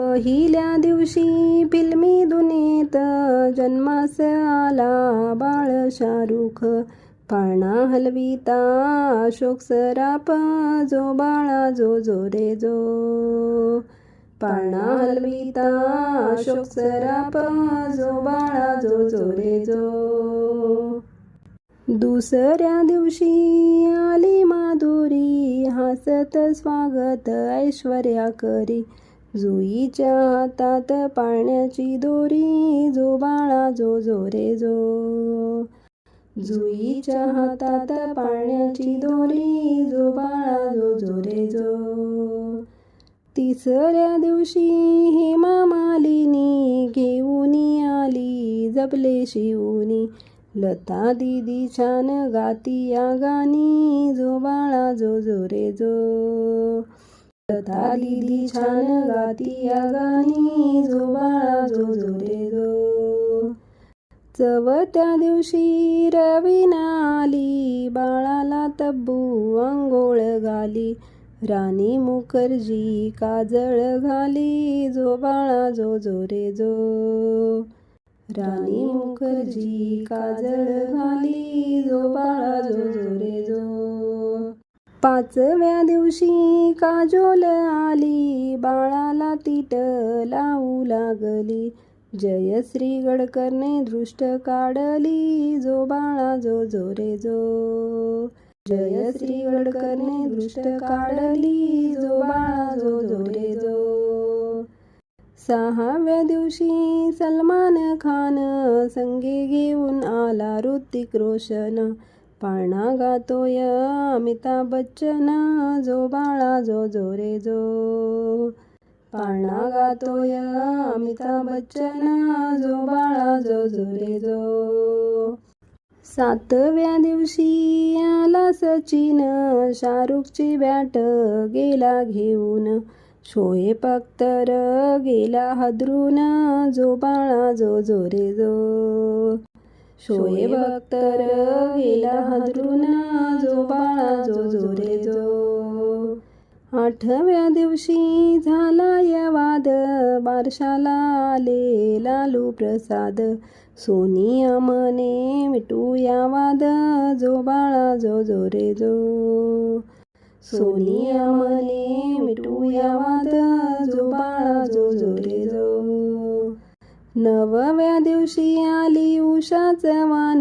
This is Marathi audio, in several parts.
पहिल्या दिवशी फिल्मी दुनियेत जन्मास आला बाळ शाहरुख. पाळणा हलविता अशोक सराप जो बाळा जो जो रे जो. पाळणा हलविता अशोक सराप जो बाळा जो जो रे जो. दुसऱ्या दिवशी आली माधुरी हसत स्वागत ऐश्वर्या करी. जुईच्या हातात पाळण्याची दोरी जो बाळा जो जो रे जो. जुईच्या हातात पाळण्याची दोरी जो बाळा जो जो रे जो. तिसऱ्या दिवशी हेमा मालिनी घेऊन आली जपले शिवनी. लता दिदी छान गाती या गाणी जो बाळा जो जो रे जो. कथा दिली छान गाती या गाणी जो बाळा जो जो रे जो. चवथ्या दिवशी रवीना आली बाळाला तब्बू आंघोळ घाली. राणी मुखर्जी काजळ घाली जो बाळा जो जो रे जो. राणी मुखर्जी काजळ घाली जो बाळा जो जो रे जो. पाचव्या दिवशी काजोल आली बाळाला तीट लावू लागली. जयश्री गडकरने दृष्ट काढली जो बाळा जो जो रे जो. जयश्री गडकरने दृष्ट काढली जो बाळा जो जो रे जो. सहाव्या दिवशी सलमान खान संगे घेऊन आला ऋतिक रोशन. पाळणा गातोय अमिताभ बच्चन. जो बाळा जो जो रे जो. पाळणा गातोय अमिताभ बच्चन. जो बाळा जो जो रे जो. सातव्या दिवशी आला सचिन. शाहरुखची बॅट गेला घेऊन. शोएब अख्तर गेला हदरून. जो बाळा जो जो रे जो. शोएब अख्तर गेला हदरून जो बाळा जो जोरे जो. आठव्या दिवशी झाला या वाद बारशाला आले लालू प्रसाद सोनिया मने मिटूया वाद जो बाळा जो जो. सोनी जो सोनिया मने वाद जो बाळा जो जो रे नवव्या दिवशी आली उषा चव्हाण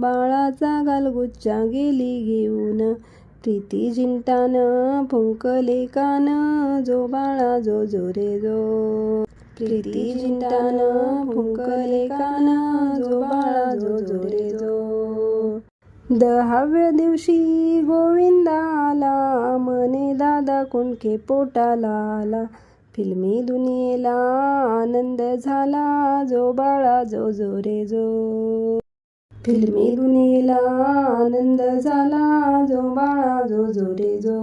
बाळाचा गालगुच्छा गेली घेऊन. प्रीती जिंटान फुंकले कान. जो बाळा जो जो रे जो प्रीती जिंटान फुंकले कान. जो बाळा जो जो रे जो दहाव्या दिवशी गोविंदाला मने दादा कुणके पोटाला आला. फिल्मी दुनियेला आनंद झाला जो बाळा जो जो रे जो. फिल्मी दुनियेला आनंद झाला जो बाळा जो जो रे जो.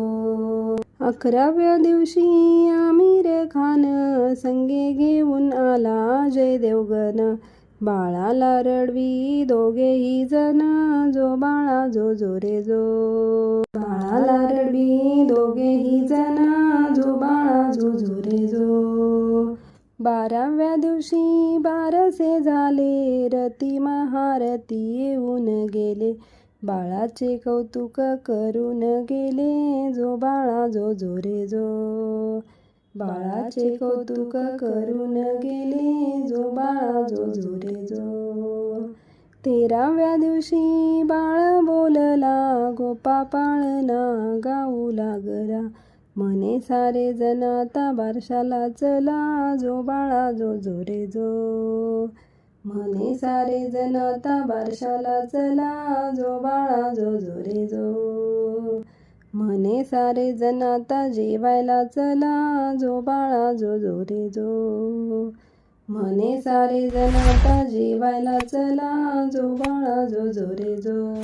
अकराव्या दिवशी आमिर खान संगे घेऊन आला जयदेवगण बाळाला रडवी दोघेही जण. जो बाळा जो जो रे जो बाळाला रडवी दोघेही जण. जो बाळा जो जो रे जो बाराव्या दिवशी बारसे झाले. रती महारती येऊन गेले. बाळाचे कौतुक करून गेले. जो बाळा जो जो रे जो बाळाचे कौतुक करून गेले जो बाळा जो जो रे जो. तेराव्या दिवशी बाळ बोलला गोपा पाळणा गाऊ लागला. मने सारे जण आता बारशाला चला. जो बाळा जो जो रे जो. मने सारे जण आता बारशाला चला. जो बाळा जो जो रे जो. म्हणे सारे जण आता जेवायला चला जो बाळा जो जो रे जो. म्हणे सारे जण आता जेवायला चला जो बाळा जो जो रे जो.